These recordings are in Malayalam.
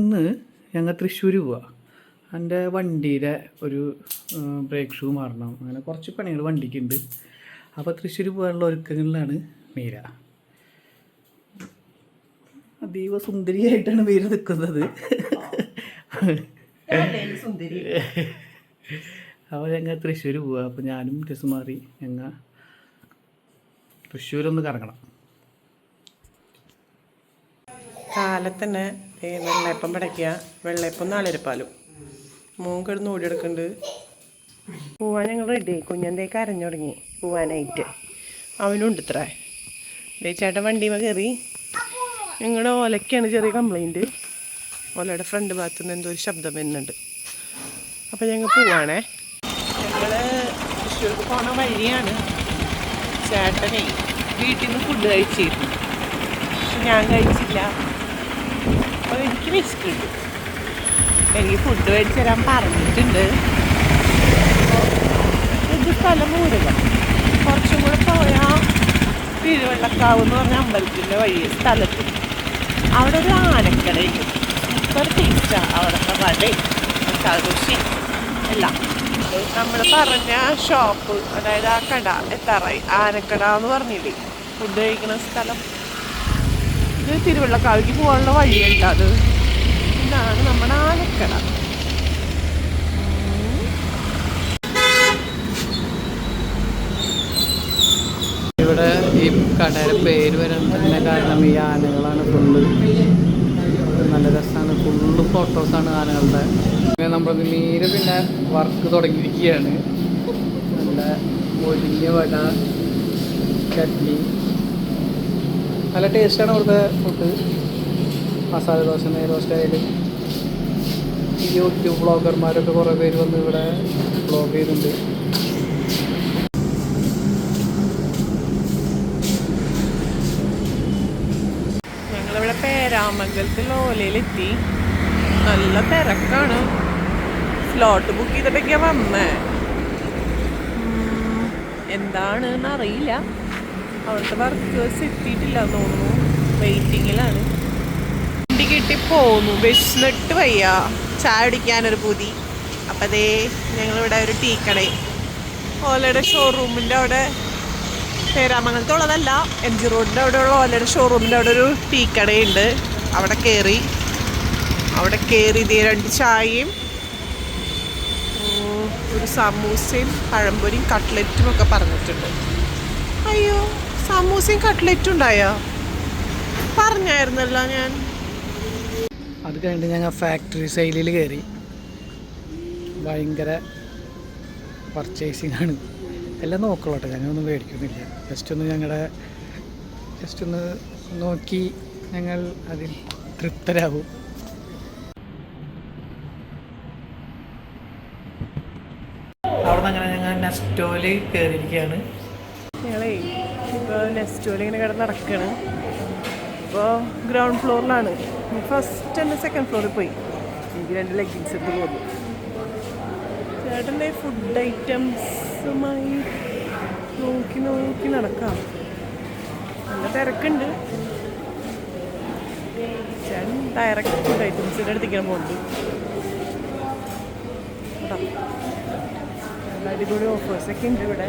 ഇന്ന് ഞങ്ങൾ തൃശ്ശൂർ പോവാ. എന്റെ വണ്ടിയുടെ ഒരു ബ്രേക്ക് ഷൂ മാറണം. അങ്ങനെ കുറച്ച് പണികൾ വണ്ടിക്കുണ്ട്. അപ്പോൾ തൃശ്ശൂർ പോകാനുള്ള ഒരുക്കങ്ങളിലാണ് മീര. അതീവ സുന്ദരിയായിട്ടാണ് മീര നിൽക്കുന്നത് അപ്പോൾ ഞങ്ങൾ തൃശ്ശൂർ പോവാ. അപ്പോൾ ഞാനും ഡ്രസ്സ് മാറി ഞങ്ങൾ തൃശ്ശൂരൊന്ന് കറങ്ങണം. കാലത്തന്നെ ഈ വെള്ളയപ്പം പിടയ്ക്കുക വെള്ളയപ്പം നാളിരപ്പാലും മോൻ കിടന്ന് ഓടിയെടുക്കുന്നുണ്ട് പോവാൻ ഞങ്ങൾ റെഡി കുഞ്ഞന്തേക്ക് അരഞ്ഞു തുടങ്ങി. പോവാനായിട്ട്. അവനുണ്ട് ഇത്ര ചേട്ടൻ വണ്ടിമ കയറി. നിങ്ങളുടെ ഓലയ്ക്കാണ് ചെറിയ കംപ്ലൈന്റ് ഓലയുടെ ഫ്രണ്ട് ഭാഗത്തു നിന്ന് എന്തോ ഒരു ശബ്ദം വരുന്നുണ്ട്. അപ്പോൾ ഞങ്ങൾ പോവാണേ. ഞങ്ങൾ തൃശ്ശൂർക്ക് പോണ വഴിയാണ്. ചേട്ടനെ വീട്ടിൽ നിന്ന് ഫുഡ് കഴിച്ചിരുന്നു. പക്ഷെ ഞാൻ കഴിച്ചില്ല. അപ്പോൾ എനിക്ക് വിശക്കുണ്ട് എനിക്ക് ഫുഡ് മേടിച്ച് തരാൻ പറഞ്ഞിട്ടുണ്ട്. ഇത് സ്ഥലം മൂലകം കുറച്ചും കൂടെ പോയാൽ തിരുവള്ളക്കാവ് എന്ന് പറഞ്ഞ അമ്പലത്തിന്റെ വഴി സ്ഥലത്ത്. അവിടെ ഒരു ആനക്കടയുണ്ട്. സൂപ്പർ ടേസ്റ്റാണ് അവിടുത്തെ വടയും മസാലദോശയും എല്ലാം. നമ്മൾ പറഞ്ഞ ഷോപ്പ് അതായത് ആ കട എത്താറായി. ആനക്കട എന്ന് പറഞ്ഞില്ലേ? ഫുഡ് കഴിക്കുന്ന സ്ഥലം. ഇത് തിരുവള്ളക്കാവിലേക്ക് പോകാനുള്ള വഴിയുണ്ട് അത്. ഇതാണ് നമ്മുടെ ആനക്കട. ഇവിടെ ഈ കടയുടെ പേര് തന്നെ കാരണം ഈ ആനകളാണ് ഫുള്ള്. നല്ല രസമാണ് ഫുള്ള് ഫോട്ടോസാണ് ആനകളുടെ. പിന്നെ നമ്മൾ നേരെ പിന്നെ വർക്ക് തുടങ്ങിയിരിക്കുകയാണ്. നല്ല മൊരിഞ്ഞ വട ചട്നി നല്ല ടേസ്റ്റാണ് ഇവിടുത്തെ ഫുഡ് മസാല ദോശ നെയ്റോ സ്റ്റൈൽ ഈ യൂട്യൂബ് ബ്ലോഗർമാരൊക്കെ കുറേ പേര് വന്ന് ഇവിടെ ബ്ലോഗ് ചെയ്യുന്നുണ്ട്. ഞങ്ങളിവിടെ പേരാമംഗലത്തിൽ ഓലയിലെത്തി നല്ല തിരക്കാണ്. സ്ലോട്ട് ബുക്ക് ചെയ്തിട്ടൊക്കെയാ വന്നേ. എന്താണ് എന്താണെന്ന് അറിയില്ല. അവിടുത്തെ വർക്കേഴ്സ് എത്തിയിട്ടില്ല തോന്നുന്നു. വെയിറ്റിങ്ങിലാണ് വണ്ടി കിട്ടി പോന്നു. വിഷ്ണിട്ട് വയ്യ. ചായ കുടിക്കാനൊരു പൂതി. അപ്പം അതേ ഞങ്ങളിവിടെ ഒരു ടീ കടയും ഓലയുടെ ഷോറൂമിന്റെ അവിടെ പേരാമംഗലത്തുള്ളതല്ല എം ജി റോഡിന്റെ അവിടെയുള്ള ഓലയുടെ ഷോറൂമിന്റെ അവിടെ ഒരു ടീ കടയുണ്ട്. അവിടെ കയറി അവിടെ കയറി ഇതേ രണ്ട് ചായയും ഒരു സമൂസയും പഴംപൊരിയും കട്ട്ലറ്റും ഒക്കെ പറഞ്ഞിട്ടുണ്ട്. അയ്യോ. സമൂസയും കട്ട്ലറ്റും ഉണ്ടായോ? പറഞ്ഞായിരുന്നല്ലോ ഞാൻ. അത് കഴിഞ്ഞിട്ട് ഞങ്ങൾ ഫാക്ടറി സെയിലിൽ കയറി ഭയങ്കര പർച്ചേസിങ് ആണ്. എല്ലാം നോക്കലോട്ടെ ഞങ്ങളൊന്നും മേടിക്കുന്നില്ല. ജസ്റ്റ് ഒന്ന് ഞങ്ങളുടെ ജസ്റ്റ് ഒന്ന് നോക്കി ഞങ്ങൾ അതിൽ തൃപ്തരാകും അവിടെ അങ്ങനെ ഞങ്ങൾ നെസ്റ്റോയിൽ കയറിയിരിക്കുകയാണ് ഞങ്ങളേ ഇപ്പോൾ നെക്സ്റ്റ് നെസ്റ്റോയിൽ ഇങ്ങനെ കിടന്ന് നടക്കുകയാണ് ഇപ്പോൾ ഗ്രൗണ്ട് ഫ്ലോറിലാണ് ഫസ്റ്റ് തന്നെ സെക്കൻഡ് ഫ്ലോറിൽ പോയി. എനിക്ക് രണ്ട് ലെഗിൻസ് എടുത്ത് പോകുന്നു. ചേട്ടന്റെ ഫുഡ് ഐറ്റംസുമായി നോക്കി നോക്കി നടക്കാം. നല്ല തിരക്കുണ്ട്. ചേട്ടൻ ഡയറക്റ്റ് ഫുഡ് ഐറ്റംസിന്റെ അടുത്തേക്കാണ് പോകുന്നത്. അടിപൊളി ഓഫേഴ്സൊക്കെ ഉണ്ട് ഇവിടെ.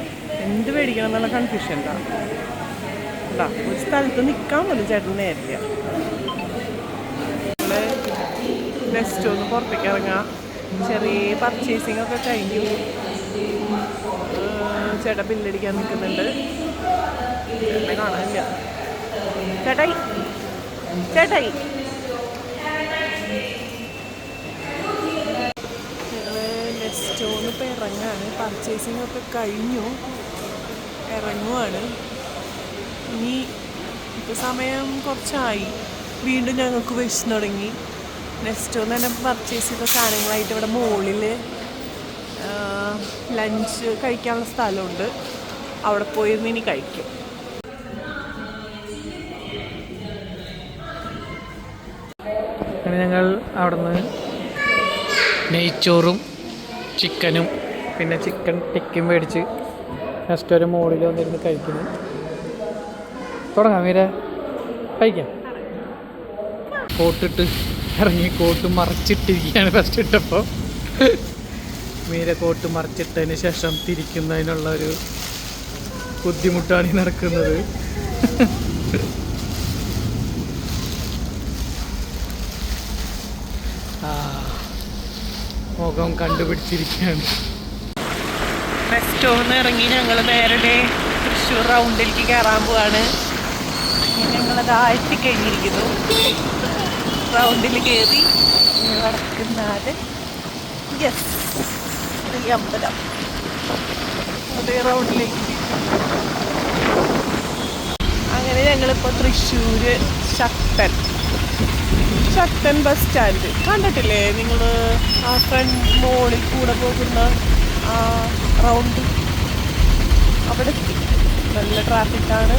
എന്ത് മേടിക്കണം എന്നുള്ള കൺഫ്യൂഷൻ എന്താ ഒരു സ്ഥലത്ത് നിൽക്കാൻ പോലും ചേട്ടൻ നേരില്ല നമ്മൾ നെക്സ്റ്റ് ഒന്ന് പുറത്തേക്ക് ഇറങ്ങാം. ചെറിയ പർച്ചേസിംഗ് ഒക്കെ കഴിഞ്ഞു. ചേട്ടാ ബില്ലടിക്കാൻ നിൽക്കുന്നുണ്ട്. എന്നെ കാണാനില്ല. ചേട്ടായി ചേട്ടായി. ഞങ്ങൾ നെസ്റ്റോന്ന് ഇപ്പം ഇറങ്ങാണ്. പർച്ചേസിംഗ് ഒക്കെ കഴിഞ്ഞു. ഇറങ്ങുവാണ്. ഇനി ഇപ്പോൾ സമയം കുറച്ചായി. വീണ്ടും ഞങ്ങൾക്ക് വിശന്ന് തുടങ്ങി. നെക്സ്റ്റ് ഒന്ന് തന്നെ പർച്ചേസ് ചെയ്ത സാധനങ്ങളായിട്ട് ഇവിടെ മുകളിൽ ലഞ്ച് കഴിക്കാനുള്ള സ്ഥലമുണ്ട്. അവിടെ പോയിരുന്ന് ഇനി കഴിക്കും. അങ്ങനെ ഞങ്ങൾ അവിടുന്ന് നെയ്ച്ചോറും ചിക്കനും പിന്നെ ചിക്കൻ ടിക്കും മേടിച്ച് ജസ്റ്റ് മോളിൽ വന്നിരുന്ന് കഴിക്കുന്നു. തുടങ്ങാം മീര. കഴിക്കാം. കോട്ടിട്ട് ഇറങ്ങി കോട്ട് മറച്ചിട്ടിരിക്കുകയാണ് ഫസ്റ്റ് ഇട്ടപ്പോൾ മീര കോട്ട് മറച്ചിട്ടതിന് ശേഷം തിരിക്കുന്നതിനുള്ള ഒരു ബുദ്ധിമുട്ടാണ് ഈ നടക്കുന്നത്. മുഖം കണ്ടുപിടിച്ചിരിക്കുകയാണ്. റെസ്റ്റോറിന്ന് ഇറങ്ങി ഞങ്ങൾ നേരെ തൃശ്ശൂർ റൗണ്ടിലേക്ക് കയറാൻ പോവാണ്. ഞങ്ങളത് എത്തിക്കഴിഞ്ഞിരിക്കുന്നു. റൗണ്ടിൽ കയറി വടക്കുന്നാൽ യെസ് ഈ അമ്പലം അതേ റൗണ്ടിലേക്ക്. അങ്ങനെ ഞങ്ങളിപ്പോൾ തൃശ്ശൂർ ശക്തൻ. ശക്തൻ ബസ് സ്റ്റാൻഡ് കണ്ടിട്ടില്ലേ നിങ്ങൾ ആ ഫ്രണ്ട് മോളിൽ കൂടെ പോകുന്ന റൗണ്ട് അവിടെ എത്തി. നല്ല ട്രാഫിക്കാണ്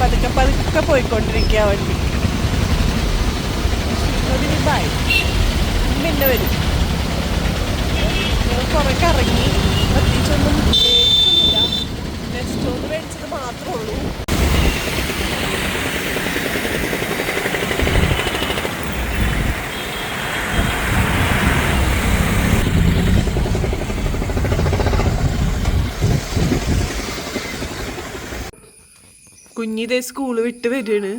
പതുക്കെ പതുക്കെ പോയിക്കൊണ്ടിരിക്കുക വണ്ടി. അതിന് പിന്നെ വരും. ഞങ്ങൾ കുറേ കറങ്ങി പ്രത്യേകിച്ചൊന്നും മേടിച്ചൊന്നുമില്ല നെക്സ്റ്റ് ഒന്ന് മേടിച്ചത് മാത്രമേ ഉള്ളൂ. കുഞ്ഞിതേ സ്കൂൾ വിട്ട് വരികയാണ്.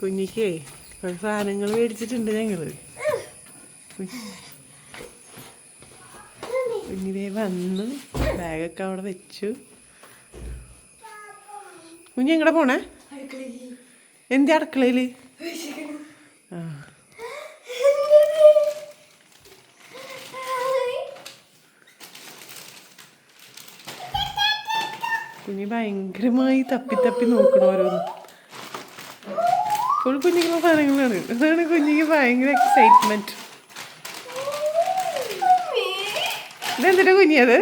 കുഞ്ഞിക്കേ കുറെ സാധനങ്ങൾ മേടിച്ചിട്ടുണ്ട് ഞങ്ങൾ. കുഞ്ഞിതേ വന്ന് ബാഗൊക്കെ അവിടെ വെച്ചു. കുഞ്ഞി എങ്ങടെ പോണേ? എന്തേ അടുക്കളയിൽ? കുഞ്ഞി ഭയങ്കരമായി തപ്പി തപ്പി നോക്കണം ഓരോന്ന്. ഫുൾ കുഞ്ഞിക്കുള്ള സാധനങ്ങളാണ്. അതാണ് കുഞ്ഞിക്ക് ഭയങ്കര എക്സൈറ്റ്മെന്റ് ഇതെന്തിനാ കുഞ്ഞിയത്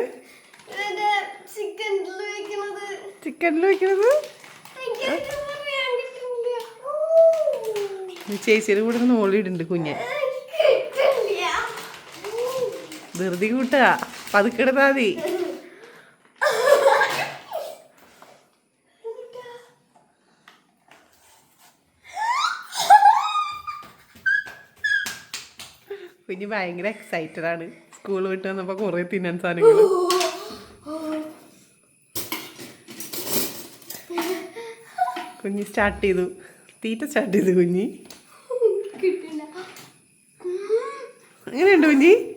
ചിക്കനിൽ വെക്കണത്. ചേച്ചിയുടെ കൂടെ നോളിയിടുന്നുണ്ട് കുഞ്ഞെ. ധൃതി കൂട്ടുക പതുക്കെടുത്താ മതി. കുഞ്ഞ് ഭയങ്കര എക്സൈറ്റഡ് ആണ്. സ്കൂൾ വിട്ട് വന്നപ്പോ കുറെ തിന്നാൻ സാധനങ്ങൾ കുഞ്ഞി സ്റ്റാർട്ട് ചെയ്തു. തീറ്റ സ്റ്റാർട്ട് ചെയ്തു കുഞ്ഞി. എങ്ങനെയുണ്ട് കുഞ്ഞി?